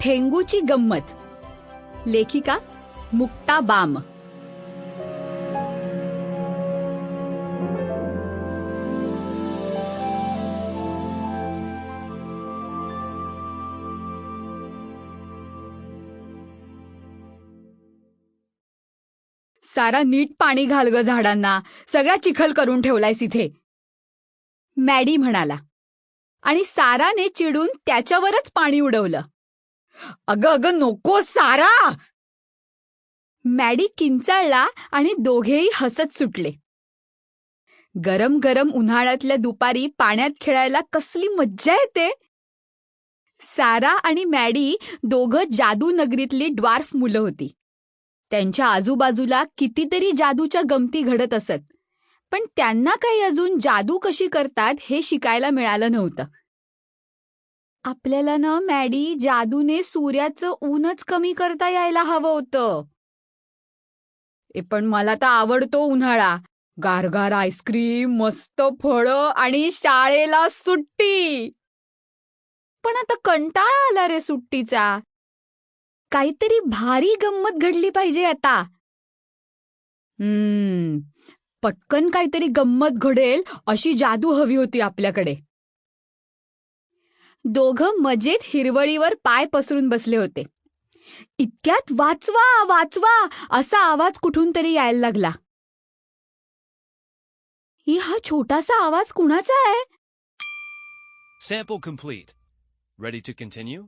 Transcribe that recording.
ठेंगूची गंमत. लेखिका मुक्ता बाम. सारा नीट पाणी घाल ग झाडांना. सगळा चिखल करून ठेवलायस इथे. मॅडी म्हणाला. आणि साराने चिडून त्याच्यावरच पाणी उडवलं. अगं अगं नको सारा! मॅडी किंचाळला आणि दोघेही हसत सुटले. गरम गरम उन्हाळ्यातल्या दुपारी पाण्यात खेळायला कसली मज्जा येते? सारा आणि मॅडी दोघं जादू नगरीतली ड्वार्फ मुलं होती. त्यांच्या आजूबाजूला कितीतरी जादूच्या गमती घडत असत पण त्यांना काही अजून जादू कशी करतात हे शिकायला मिळालं नव्हतं. आपल्याला ना मॅडी जादूने सूर्याचं ऊनच कमी करता यायला हवं होतं. ए पण मला तर आवडतो उन्हाळा. गारगार आईस्क्रीम मस्त फळं आणि शाळेला सुट्टी. पण आता कंटाळा आला रे सुट्टीचा. काहीतरी भारी गंमत घडली पाहिजे आता. हम्म पटकन काहीतरी गंमत घडेल अशी जादू हवी होती आपल्याकडे. दोघं मजेत हिरवळीवर पाय पसरून बसले होते इतक्यात वाचवा वाचवा असा आवाज कुठून तरी यायला लागला हा छोटासा आवाज कुणाचा आहे Sample complete. Ready to continue?